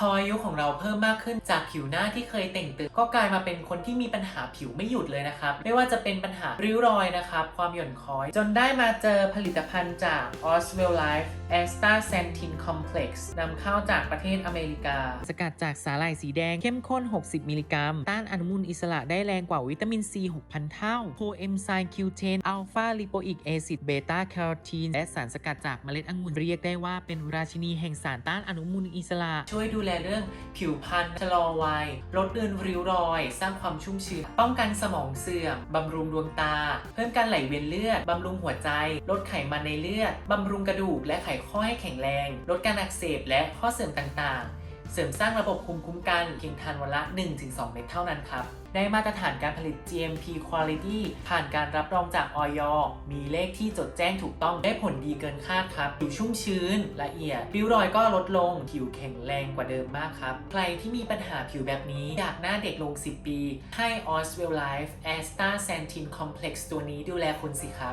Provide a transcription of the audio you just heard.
พออายุของเราเพิ่มมากขึ้นจากผิวหน้าที่เคยเต่งตึงก็กลายมาเป็นคนที่มีปัญหาผิวไม่หยุดเลยนะครับ ไม่ว่าจะเป็นปัญหาริ้วรอยนะครับ ความหย่อนคล้อย จนได้มาเจอผลิตภัณฑ์จาก Oswell Life a s t a s a n t i n Complex นำเข้าจากประเทศอเมริกา สกัดจากสาหร่ายสีแดงเข้มข้น 60 มิลลิกรัม ต้านอนุมูลอิสระได้แรงกว่าวิตามิน C 6,000 เท่าโคเอนไซม์ Q10 อัลฟาลิโปอิกแอซิดเบต้าแคโรทีนและสารสกัดจากเมล็ดองุ่นเรียกได้ว่าเป็นราชินีแห่งสารต้านอนุมูลอิสระช่วยดูแลเรื่องผิวพรรณชะลอวัย ลดเลือนริ้วรอย สร้างความชุ่มชื้น ป้องกันสมองเสื่อม บำรุงดวงตา เพิ่มการไหลเวียนเลือด บำรุงหัวใจ ลดไขมันในเลือด บำรุงกระดูกและไขข้อให้แข็งแรง ลดการอักเสบและข้อเสื่อมต่างๆ เสริมสร้างระบบภูมิคุ้มกันเพียงทานวันละ 1-2 เม็ดเท่านั้นครับได้มาตรฐานการผลิต GMP Quality ผ่านการรับรองจากออยมีเลขที่จดแจ้งถูกต้องได้ผลดีเกินคาดครับ ผิวชุ่มชื้น ละเอียด ริ้วรอยก็ลดลง ผิวแข็งแรงกว่าเดิมมากครับ ใครที่มีปัญหาผิวแบบนี้ อยากหน้าเด็กลง 10 ปี ให้ Oswell Life a s t a s a n t i n Complex ตัวนี้ดูแลคุณสิครับ